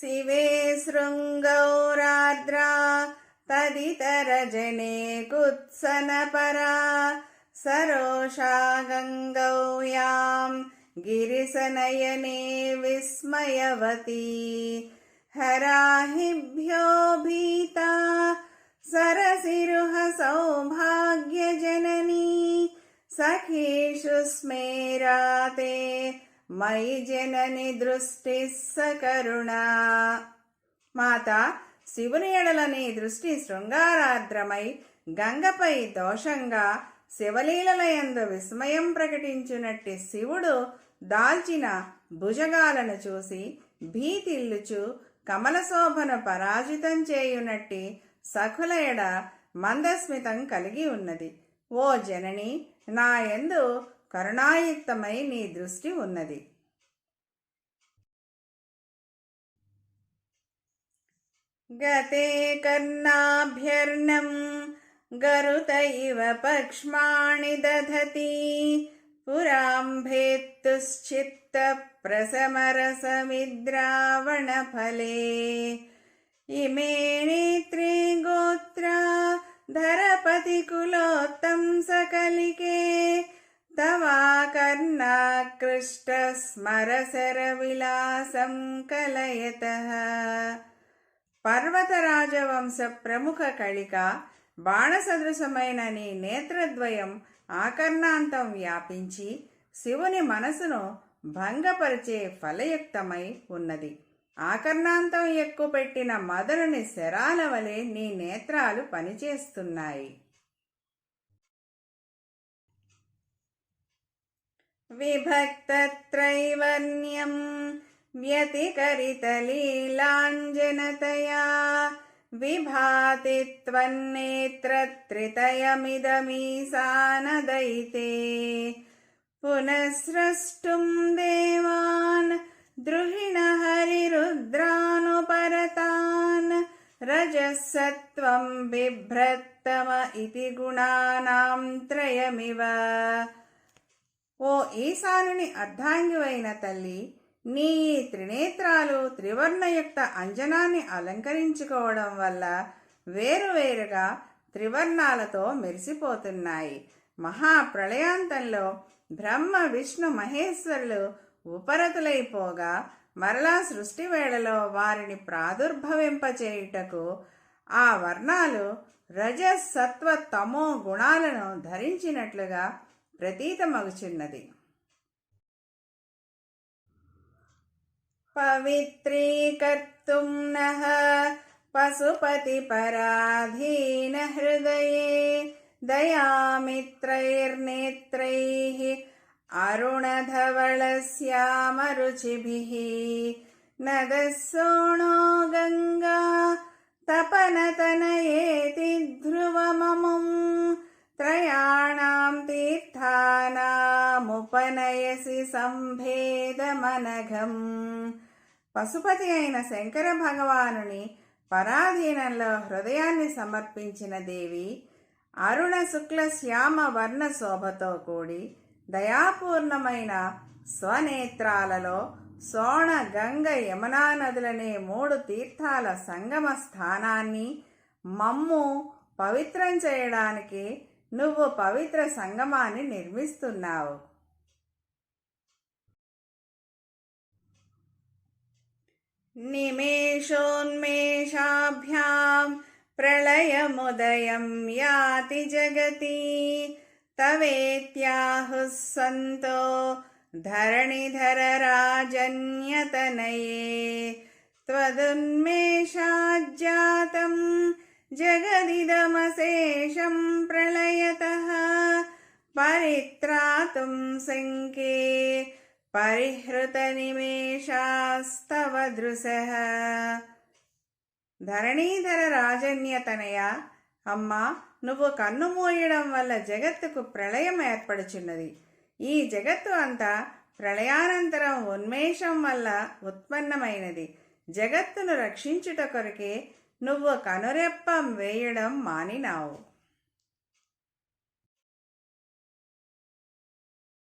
शिवे शृङ्गौरार्द्रा तदितरजने कुत्सनपरा सरोषा गङ्गौ यां गिरिसनयने विस्मयवती। हराहिभ्यो भीता सरसिरुह सौभाग्यजननी सखीषु स्मेराते మయి జనని దృష్టి సకరుణా. మాత శివుని ఎడలని దృష్టి శృంగారాద్రమై గంగపై దోషంగా శివలీలలయందు విస్మయం ప్రకటించునట్టి శివుడు దాల్చిన భుజగాలను చూసి భీతిల్లుచు కమలశోభను పరాజితం చేయునట్టి సఖుల ఎడ మందస్మితం కలిగి ఉన్నది. ఓ జనని నాయందు కరుణాయుక్తమై నీ దృష్టి ఉన్నది. గతే కర్ణాభ్యర్ణం గరుత ఇవ పక్ష్మాణి దధతి పురాంభేత్తుశ్చిత్త ప్రసమరసమిద్రావణ ఫలే ఇమే నేత్రే గోత్ర ధరపతి కులోత్తం సకలికే తవాకర్ణాకృష్టస్మరసరవిలాసం కలయత. పర్వతరాజవంశ ప్రముఖ కళిక బాణసదృశమైన నీ నేత్రద్వయం ఆకర్ణాంతం వ్యాపించి శివుని మనసును భంగపరిచే ఫలయుక్తమై ఉన్నది. ఆకర్ణాంతం ఎక్కుపెట్టిన మదనుని శరాల వలె నీ నేత్రాలు పనిచేస్తున్నాయి. विभक्तत्रैवर्ण्यं व्यतिकरितलीलाञ्जनतया विभाति त्वन्नेत्रत्रितयमिदमीसानदयिते पुनः स्रष्टुं देवान् द्रुहिणहरिरुद्रानुपरतान् रजः सत्त्वं बिभ्रत्तम इति गुणानां त्रयमिव ఓ ఈశానుని అర్ధాంగివైన తల్లి నీ ఈ త్రినేత్రాలు త్రివర్ణయుక్త అంజనాన్ని అలంకరించుకోవడం వల్ల వేరువేరుగా త్రివర్ణాలతో మెరిసిపోతున్నాయి. మహాప్రళయాంతంలో బ్రహ్మ విష్ణు మహేశ్వరులు ఉపరతులైపోగా మరలా సృష్టి వేళలో వారిని ప్రాదుర్భవింపచేయుటకు ఆ వర్ణాలు రజసత్వ సత్వ తమో గుణాలను ధరించినట్లుగా ప్రతీతమగుచున్నది పవిత్రీకర్తుం నః పశుపతిపరాధీన హృదయే దయామిత్రైర్నేత్రైः अरुणधवलस्यामरुचिभिः नदस्सोणो गङ्गा तपनतनयेति ध्रुवममुम् త్రయాణం తీర్థానాముపనయసి సంభేదమనఘం పశుపతి అయిన శంకర భగవానుని పరాధీనంలో హృదయాన్ని సమర్పించిన దేవి అరుణ శుక్ల శ్యామ వర్ణ శోభతో కూడి దయాపూర్ణమైన స్వనేత్రాలలో సోణ గంగ యమునా నదులనే మూడు తీర్థాల సంగమ స్థానాన్ని మమ్ము పవిత్రం చేయడానికి నువ్వు పవిత్ర సంగమాన్ని నిర్మిస్తున్నావు నిమేషోన్మేషాభ్యాం ప్రళయముదయం యాతి జగతి తవేత్యాహుः సంతో धरणिधरराजन्यतनये त्वदुन्मेषाज्जातं जगदिदमशेषं प्रलयतः परित्रातुं शङ्के పరిహృతనిమేషాస్తవ దృశః ధరణీధర రాజన్యతనయ అమ్మా నువ్వు కన్ను మూయడం వల్ల జగత్తుకు ప్రళయం ఏర్పడుచున్నది ఈ జగత్తు అంతా ప్రళయానంతరం ఉన్మేషం వల్ల ఉత్పన్నమైనది జగత్తును రక్షించుట కొరకే నువ్వు కనురెప్పం వేయడం మానినావు.